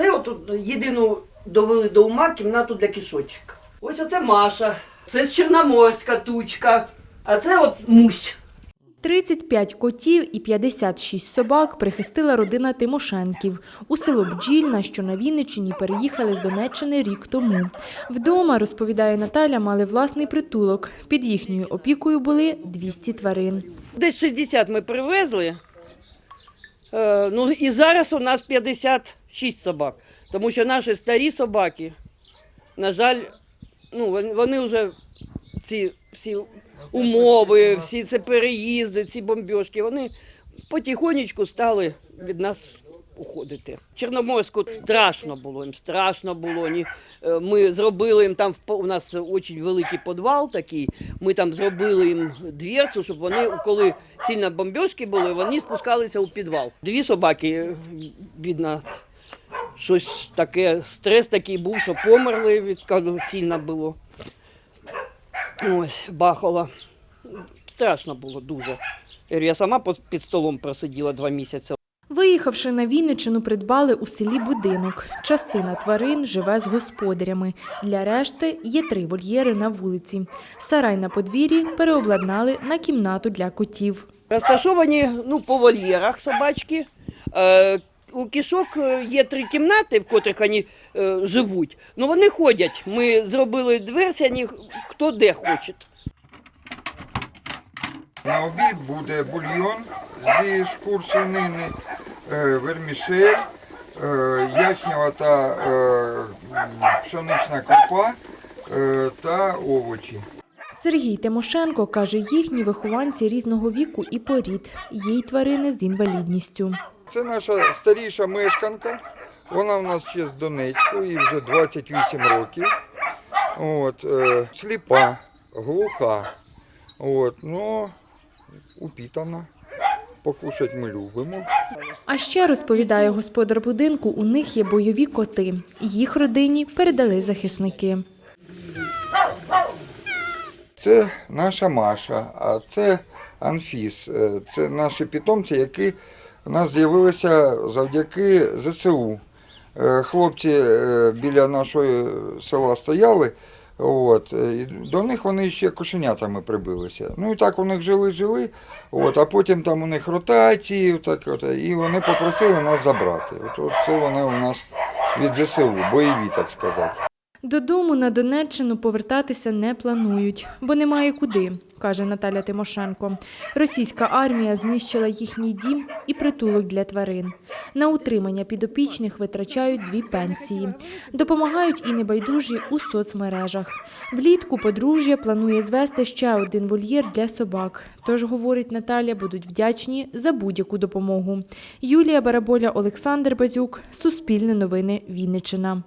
Це от єдину довели до ума кімнату для кишочок. Ось оце Маша, це Чорноморська тучка, а це от Мусь. 35 котів і 56 собак прихистила родина Тимошенків. У село Бджільна, що на Вінниччині, переїхали з Донеччини рік тому. Вдома, розповідає Наталя, мали власний притулок. Під їхньою опікою були 200 тварин. Десь 60 ми привезли. Е, ну і зараз у нас 56 собак. Тому що наші старі собаки, на жаль, ну, вони- вже ці всі умови, всі ці переїзди, ці бомбьошки, вони потихонечку стали від нас уходити. Чорноморську страшно було, їм страшно було. Е, Ми зробили їм там, у нас дуже великий підвал такий, ми там зробили їм дверцю, щоб вони, коли сильно бомбьошки були, вони спускалися у підвал. Дві собаки, е, бідна, щось таке, стрес такий був, що померли, від сильно було. Ось, бахало. Страшно було дуже. Я сама під- столом просиділа два місяці. Виїхавши на Вінниччину, придбали у селі будинок. Частина тварин живе з господарями. Для решти є три вольєри на вулиці. Сарай на подвір'ї переобладнали на кімнату для котів. Розташовані ну, по вольєрах собачки. У кішок е, є три кімнати, в котрих вони е, живуть. Ну вони ходять. Ми зробили дверці, вони хто де хоче. На обід буде бульйон зі шкур свинини, е, вермішель, е, ячнева та е, пшенична крупа е, та овочі. Сергій Тимошенко каже, їхні вихованці різного віку і порід. Є й тварини з інвалідністю. Це наша старіша мешканка. Вона в нас ще з Донецьку, їй вже 28 років. От, е, сліпа, глуха. От, ну, упітана. Покушать ми любимо. А ще розповідає господар будинку, у них є бойові коти. Їх родині передали захисники. Це наша Маша, а це Анфіс. Е, Це наші питомці, які у нас з'явилися завдяки ЗСУ. Е, Хлопці е, біля нашого села стояли. От, і до них вони ще кошенятами прибилися. Ну і так у них жили-жили, от, а потім там у них ротації, так, от, і вони попросили нас забрати. От, от це вони у нас від ЗСУ, бойові, так сказати. Додому на Донеччину повертатися не планують, бо немає куди, каже Наталя Тимошенко. Російська армія знищила їхній дім і притулок для тварин. На утримання підопічних витрачають дві пенсії. Допомагають і небайдужі у соцмережах. Влітку подружжя планує звести ще один вольєр для собак. Тож, говорить Наталя, будуть вдячні за будь-яку допомогу. Юлія Бараболя, Олександр Базюк, Суспільне новини, Вінниччина.